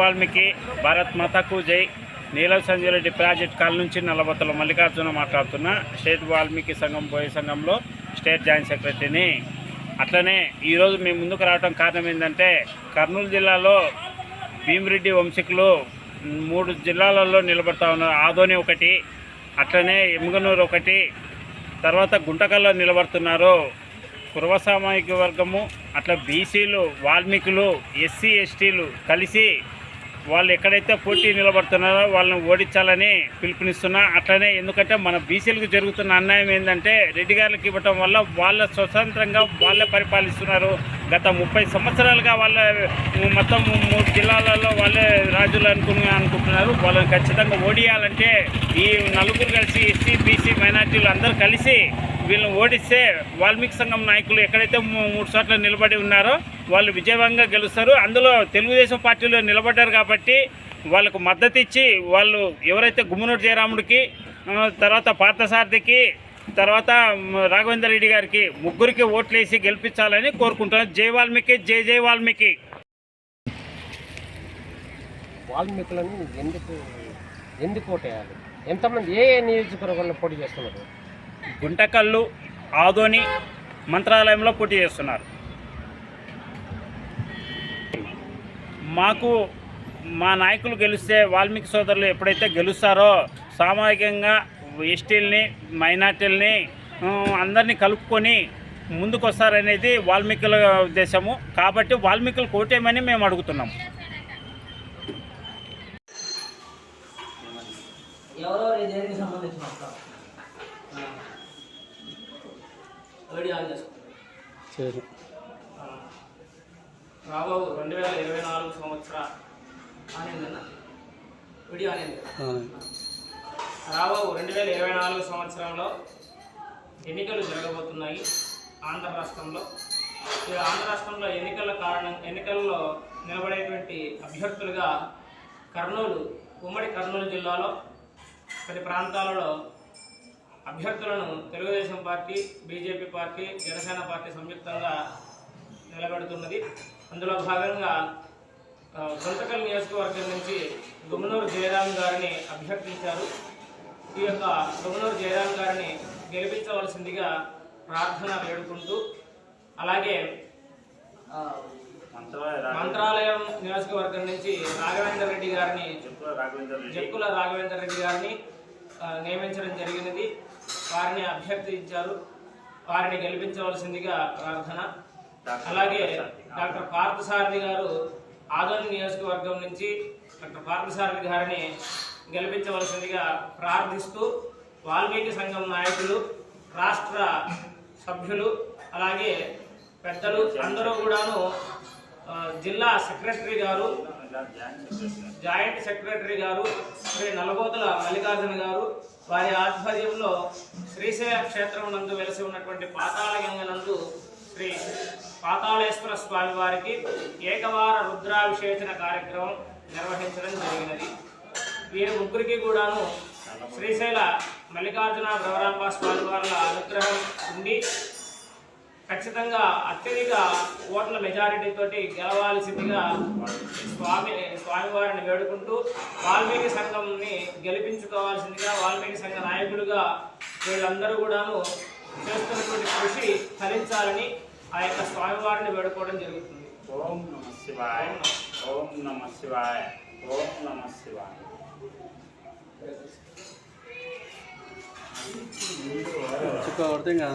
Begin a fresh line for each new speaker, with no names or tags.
వాల్మీకి భారత్ మాతాకు జై. నీలం Sanjay Reddy project call నుంచి నల్లబొత్తల మల్లికార్జున మాట్లాడుతున్నా. స్టేట్ వాల్మీకి సంఘం పోయే సంఘంలో స్టేట్ జాయింట్ సెక్రటరీని. అట్లనే ఈరోజు మేము ముందుకు రావడం కారణం ఏంటంటే కర్నూలు జిల్లాలో భీమిరెడ్డి వంశీకులు మూడు జిల్లాలలో నిలబడతా ఉన్నారు. ఆదోని ఒకటి అట్లనే ఎముగనూరు ఒకటి తర్వాత గుంటకల్లో నిలబడుతున్నారు. కురవ సామాజిక వర్గము అట్లా బీసీలు వాల్మీకులు ఎస్సీ ఎస్టీలు కలిసి వాళ్ళు ఎక్కడైతే పోటీ నిలబడుతున్నారో వాళ్ళని ఓడించాలని పిలుపునిస్తున్నా. అట్లనే ఎందుకంటే మన బీసీలకు జరుగుతున్న అన్యాయం ఏంటంటే రెడ్డి గారికి ఇవ్వటం వల్ల వాళ్ళ స్వతంత్రంగా వాళ్ళే పరిపాలిస్తున్నారు. గత ముప్పై సంవత్సరాలుగా వాళ్ళ మొత్తం మూడు జిల్లాలలో వాళ్ళే రాజులు అనుకుని అనుకుంటున్నారు. వాళ్ళని ఖచ్చితంగా ఓడియాలంటే ఈ నలుగురు కలిసి ఎస్సీ బీసీ మైనార్టీలు అందరూ కలిసి వీళ్ళని ఓడిస్తే వాల్మీకి సంఘం నాయకులు ఎక్కడైతే మూ- మూడు చోట్ల నిలబడి ఉన్నారో వాళ్ళు విజయవంగా గెలుస్తారు. అందులో తెలుగుదేశం పార్టీలో నిలబడ్డారు కాబట్టి వాళ్ళకు మద్దతు ఇచ్చి వాళ్ళు ఎవరైతే గుమ్మనూరు జయరాముడికి తర్వాత పార్థసారథికి తర్వాత రాఘవేందర్ రెడ్డి గారికి ముగ్గురికి ఓట్లేసి గెలిపించాలని కోరుకుంటున్నాను జై వాల్మీకి జై జై వాల్మీకి.
వాల్మీకులను ఎందుకు ఎందుకు ఓటేయాలి? ఎంతమంది ఏ ఏ నియోజకవర్గంలో పోటీ చేస్తున్నారు?
గుంటకల్లు ఆదోని మంత్రాలయంలో పోటీ చేస్తున్నారు. మాకు మా నాయకులు గెలిస్తే వాల్మీకి సోదరులు ఎప్పుడైతే గెలుస్తారో సామాజికంగా ఎస్టీలని మైనార్టీల్ని అందరినీ కలుపుకొని ముందుకు వస్తారనేది వాల్మీకుల ఉద్దేశము. కాబట్టి వాల్మీకులు కోటేమని మేము అడుగుతున్నాం.
ఎవరో దేనికి సంబంధించిన చేసుకుంటారు. రాబాబు రెండు వేల ఇరవై నాలుగు సంవత్సర రాబాబు రెండు వేల ఇరవై నాలుగు సంవత్సరంలో ఎన్నికలు జరగబోతున్నాయి ఆంధ్ర రాష్ట్రంలో. ఆంధ్ర రాష్ట్రంలో ఎన్నికల కారణం ఎన్నికల్లో నిలబడేటువంటి అభ్యర్థులుగా కర్నూలు ఉమ్మడి కర్నూలు జిల్లాలో కొన్ని ప్రాంతాలలో అభ్యర్థులను Telugu Desam party BJP party Janasena party సంయుక్తంగా నిలబెడుతున్నది. అందులో భాగంగా గుంతకల్ నియోజకవర్గం నుంచి గుమ్మనూరు జయరాం గారిని అభ్యర్థించారు. ఈ యొక్క గుమ్మనూరు జయరాం గారిని గెలిపించవలసిందిగా ప్రార్థన వేడుకుంటూ అలాగే మంత్రాలయం నియోజకవర్గం నుంచి రాఘవేంద్ర రెడ్డి గారిని జక్కుల రాఘవేంద్ర రెడ్డి. గారిని నియమించడం జరిగినది. వారిని అభ్యర్థించారు. వారిని గెలిపించవలసిందిగా ప్రార్థన. అలాగే డాక్టర్ పార్థసారథి గారు ఆదోని నియోజకవర్గం నుంచి డాక్టర్ పార్థసారథి గారిని గెలిపించవలసిందిగా ప్రార్థిస్తూ వాల్మీకి సంఘం నాయకులు రాష్ట్ర సభ్యులు అలాగే పెద్దలు అందరూ కూడాను జిల్లా సెక్రటరీ గారు జాయింట్ సెక్రటరీ గారు శ్రీ నలబోతుల మల్లికార్జున గారు వారి ఆధ్వర్యంలో శ్రీశైల క్షేత్రం నందు వెలసి ఉన్నటువంటి పాతాళగంగ నందు శ్రీ పాతాళేశ్వర స్వామి వారికి ఏకవార రుద్రాభిషేచన కార్యక్రమం నిర్వహించడం జరిగినది. వీరి ముగ్గురికి కూడాను శ్రీశైల మల్లికార్జున భ్రవరాంబ స్వామి వారి అనుగ్రహం ఉండి ఖచ్చితంగా అత్యధిక ఓట్ల మెజారిటీ తోటి గెలవాల్సిందిగా స్వామి స్వామివారిని వేడుకుంటూ వాల్మీకి సంఘంని గెలిపించుకోవాల్సిందిగా వాల్మీకి సంఘ నాయకులుగా వీళ్ళందరూ కూడాను చేస్తున్నటువంటి కృషి ఫలించాలని ఆ యొక్క స్వామివారిని వేడుకోవడం జరుగుతుంది.
ఓం నమ శివాయ. ఓం నమ శివాయ. ఓం నమ శివాయ.
చుక్క కొడితే ఇంకా